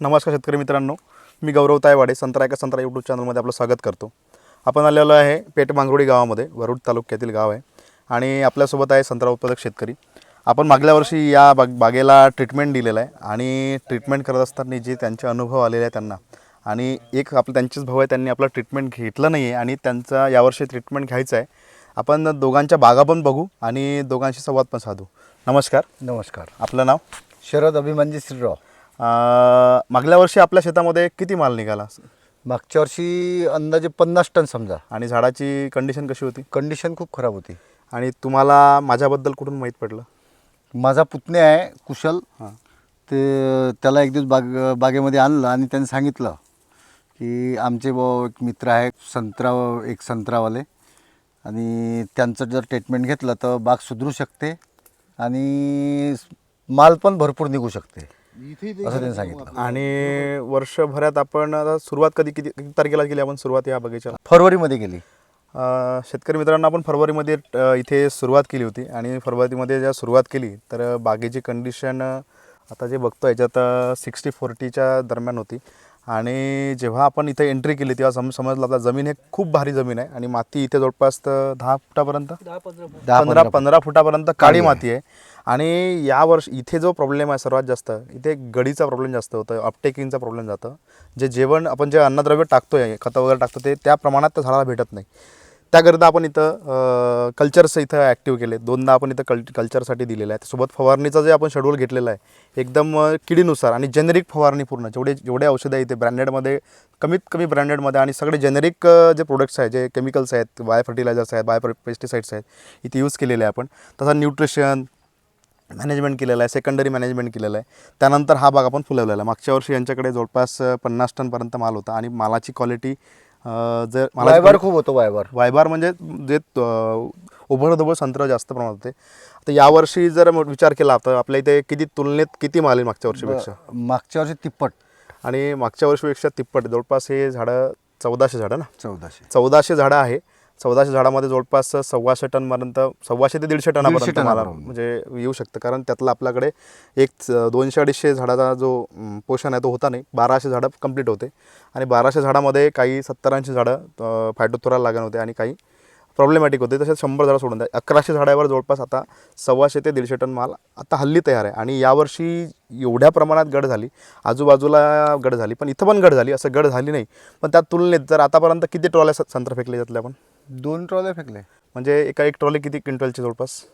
नमस्कार शेतकरी मित्रांनो मी गौरव तायवाडे संत्रा एका संत्रा यूट्यूब चॅनलमध्ये आपलं स्वागत करतो. आपण आलेलो आहे पेठ मांगरोळी गावामध्ये वरुड तालुक्यातील गाव आहे आणि आपल्यासोबत आहे संत्रा उत्पादक शेतकरी. आपण मागल्या वर्षी या बाग बागेला ट्रीटमेंट दिलेलं आहे आणि ट्रीटमेंट करत असताना जे त्यांचे अनुभव आलेले आहे त्यांना आणि एक आपलं त्यांचेच भाऊ आहे त्यांनी आपलं ट्रीटमेंट घेतलं नाही आहे आणि त्यांचा यावर्षी ट्रीटमेंट घ्यायचं आहे. आपण दोघांच्या बागा पण बघू आणि दोघांशी संवाद पण साधू. नमस्कार. नमस्कार. आपलं नाव? शरद अभिमानजी श्रीराव अं, मागल्या वर्षी आपल्या शेतामध्ये किती माल निघाला? मागच्या वर्षी अंदाजे पन्नास टन समजा. आणि झाडाची कंडिशन कशी होती? कंडिशन खूप खराब होती. आणि तुम्हाला माझ्याबद्दल कुठून माहीत पडलं? माझा पुतण्या आहे कुशल. हां. ते त्याला एक दिवस बाग बागेमध्ये आणलं आणि त्याने सांगितलं की आमचे ब एक मित्र आहे संत्रा एक संत्रावाले. आणि त्यांचं जर ट्रीटमेंट घेतलं तर बाग सुधरू शकते. आणि माल पण भरपूर निघू शकते असं त्यांनी सांगितलं. आणि वर्षभरात आपण आता सुरुवात कधी किती किती तारखेला केली आपण सुरुवात या बगीच्याला. फरवरीमध्ये गेली. अं, शेतकरी मित्रांनो आपण फरवरीमध्ये अं, इथे सुरुवात केली होती. आणि फरवरीमध्ये जेव्हा सुरुवात केली तर बागेची कंडिशन आता जे बघतो याच्यात सिक्स्टी फोर्टीच्या दरम्यान होती. आणि जेव्हा आपण इथे एंट्री केली तेव्हा सम समजलं आपला जमीन हे खूप भारी जमीन आहे. आणि माती इथे जवळपास तर दहा फुटापर्यंत? दहा पंधरा पंधरा पंधरा फुटापर्यंत काळी माती आहे. आणि या वर्ष इथे जो प्रॉब्लेम आहे सर्वात जास्त इथे गडीचा प्रॉब्लेम जास्त होतं अपटेकिंगचा प्रॉब्लेम जातं. जे जेवण आपण जे अन्नद्रव्य टाकतो आहे खतं वगैरे टाकतो ते त्या प्रमाणात त्या झाडाला भेटत नाही. त्याकरिता आपण इथं कल्चर्स इथं ॲक्टिव्ह केले. दोनदा आपण इथं कल कल्चरसाठी दिलेलं आहे सोबत फवारणीचं जे आपण शेड्यूल घेतलेला आहे एकदम किडीनुसार आणि जेनेरिक फवारणी पूर्ण. जेवढे जेवढे औषधं आहे इथे ब्रँडेडमध्ये कमीत कमी ब्रँडेडमध्ये आणि सगळे जेनेरिक जे प्रोडक्ट्स आहेत जे केमिकल्स आहेत बाय फर्टिलायझर्स आहेत बाय पेस्टिसाइड्स आहेत इथे यूज केलेले आहे आपण. तसा न्यूट्रिशन मॅनेजमेंट केलेलं आहे सेकंडरी मॅनेजमेंट केलेलं आहे. त्यानंतर हा बाग आपण फुलवलेला आहे. मागच्या वर्षी यांच्याकडे जवळपास पन्नास टनपर्यंत माल होता आणि मालाची क्वालिटी जर वायबार खूप होतो वायबार. वायबार म्हणजे जे उभळ संत्र जास्त प्रमाणात होते. आता यावर्षी जर विचार केला तर आपल्या इथे किती तुलनेत किती माल आहे मागच्या वर्षीपेक्षा? मागच्या वर्षी तिप्पट. आणि मागच्या वर्षीपेक्षा तिप्पट. जवळपास हे झाडं चौदाशे झाडं ना? चौदाशे. चौदाशे झाडं आहे. चौदाशे झाडामध्ये जवळपास सव्वाशे टनपर्यंत सव्वाशे ते दीडशे टनापर्यंत मला. म्हणजे येऊ शकतं. कारण त्यातलं आपल्याकडे एक दोनशे अडीचशे झाडाचा जो पोषण आहे तो होता नाही. बाराशे झाडं कंप्लीट होते. आणि बाराशे झाडामध्ये काही सत्तर ऐंशी झाडं फायटोथोराला लागण होते आणि काही प्रॉब्लेमॅटिक होते. तसेच शंभर झाडं सोडून द्या. अकराशे झाडावर जवळपास आता सव्वाशे ते दीडशे टन माल आता हल्ली तयार आहे. आणि यावर्षी एवढ्या प्रमाणात गड झाली. आजूबाजूला गड झाली. पण इथं पण गड झाली. असं गड झाली नाही. पण त्या तुलनेत जर आतापर्यंत किती ट्रॉल्या संत्र फेकले जातले आपण दोन ट्रॉल्या फेकले. म्हणजे एका एक ट्रॉली किती? क्विंटलची जवळपास?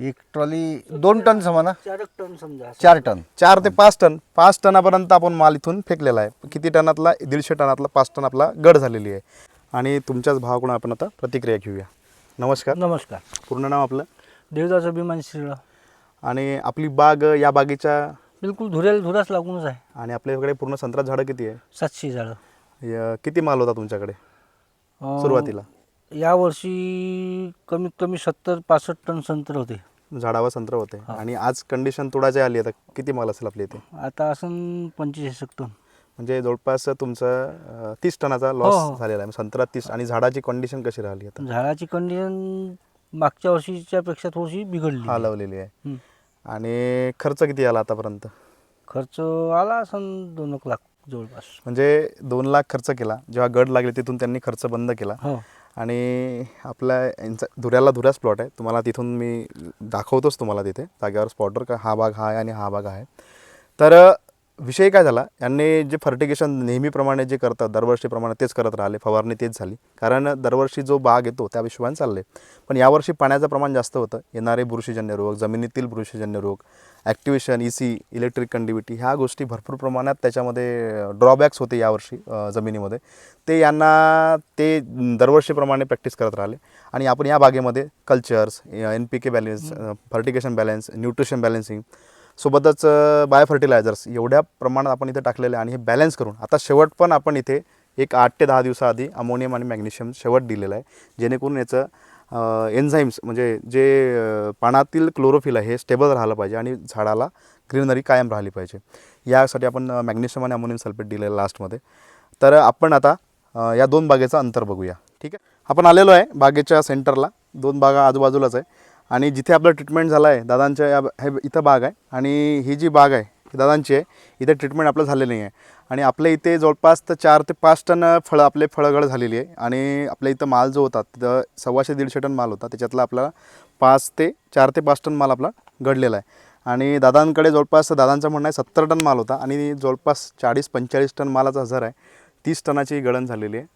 एक ट्रॉली दोन टन चार एक टन समजा. चार टन. चार ते पाच टन. पाच टनापर्यंत आपण माल इथून फेकलेला आहे. किती टनातला? दीडशे टनातला पाच टन आपला गड झालेली आहे. आणि तुमच्याच भावाकडून आपण आता प्रतिक्रिया घेऊया. नमस्कार. नमस्कार. पूर्ण नाव आपलं? देवदास अभिमान श्रीराव आणि आपली बाग या बागेच्या? बिलकुल धुऱ्याला धुराच लागूनच आहे. आणि आपल्याकडे पूर्ण संत्रा झाडं किती आहे? सातशे झाडं. य- किती माल होता तुमच्याकडे? अं, सुरुवातीला. यावर्षी कमीत कमी सत्तर पासष्ट टन संत्र होते. झाडावर संत्र होते. हा. आणि आज कंडिशन तोडायची आली आता किती माल असेल आपल्या इथे आता असं पंचवीस एक टन. म्हणजे जवळपास तुमचं तीस टनाचा हो, लॉस हो. झालेला आहे. संत्रा तीस आणि झाडाची कंडिशन कशी राहिली आता? झाडाची कंडिशन मागच्या वर्षीच्या पेक्षा थोडीशी बिघडली. हलवलेली आहे. हं. आणि खर्च किती आला आतापर्यंत? खर्च आला असं दोन एक लाख. जवळपास. म्हणजे दोन लाख खर्च केला. जेव्हा गड लागले तिथून त्यांनी खर्च बंद केला. हो. आणि आपल्या यांचा धुऱ्याला धुऱ्याच प्लॉट आहे. तुम्हाला तिथून मी दाखवतोच तुम्हाला तिथे. जागेवर स्पॉटवर का हा भाग हा आहे आणि हा भाग आहे. तर विषय काय झाला? यांनी जे फर्टिगेशन नेहमीप्रमाणे जे करतात दरवर्षीप्रमाणे तेच करत राहिले. फवारणी तेच झाली. कारण दरवर्षी जो बाग येतो त्या हिशोबाने चालले. पण यावर्षी पाण्याचं प्रमाण जास्त होतं. येणारे बुरशीजन्य रोग जमिनीतील बुरशीजन्य रोग activation E C electric conductivity ह्या गोष्टी भरपूर प्रमाणात त्याच्यामध्ये ड्रॉबॅक्स होते यावर्षी जमिनीमध्ये. ते यांना ते दरवर्षीप्रमाणे प्रॅक्टिस करत राहिले. आणि आपण या बागेमध्ये cultures N P K balance fertigation balance nutrition balancing सोबतच बाय फर्टिलायझर्स एवढ्या प्रमाणात आपण इथे टाकलेले आहे आणि हे बॅलन्स करून आता शेवट पण आपण इथे एक आठ ते दहा दिवसाआधी अमोनियम आणि मॅग्नेशियम शेवट दिलेलं आहे जेणेकरून याचं एन्झाईम्स म्हणजे जे पानातील पाण्यातील क्लोरोफिल आहे हे स्टेबल राहिलं पाहिजे आणि झाडाला ग्रीनरी कायम राहिली पाहिजे. यासाठी आपण मॅग्नेशियम आणि अमोनियम सल्फेट दिलेलं आहे लास्टमध्ये तर आपण आता या दोन बागेचं अंतर बघूया. ठीक आहे? आपण आलेलो आहे बागेच्या सेंटरला दोन बागा आजूबाजूलाच आहे. आणि जिथे आपलं ट्रीटमेंट झालं आहे दादांच्या या हे इथं बाग आहे. आणि ही जी बाग आहे ही दादांची आहे इथे ट्रीटमेंट आपलं झालेलं नाही आहे आणि आपल्या इथे जवळपास तर चार ते पाच टन फळं आपले फळगळ झालेली आहे. आणि आपल्या इथं माल जो होता तिथं सव्वाशे दीडशे टन माल होता. त्याच्यातला आपला पाच ते चार ते पाच टन माल आपला घडलेला आहे. आणि दादांकडे जवळपास दादांचं म्हणणं आहे सत्तर टन माल होता. आणि जवळपास चाळीस पंचेचाळीस टन मालाचा हजर आहे. तीस टनाची गळण झालेली आहे.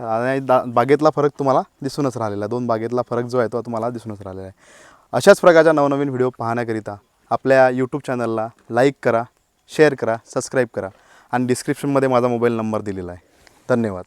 आणि दा बागेतला फरक तुम्हाला दिसूनच राहिलेला आहे. दोन बागेतला फरक जो आहे तो तुम्हाला दिसूनच राहिलेला आहे. अशाच प्रकारच्या नवनवीन व्हिडिओ पाहण्याकरिता आपल्या यूट्यूब चॅनलला लाईक करा शेअर करा सबस्क्राईब करा आणि डिस्क्रिप्शनमध्ये माझा मोबाईल नंबर दिलेला आहे. धन्यवाद.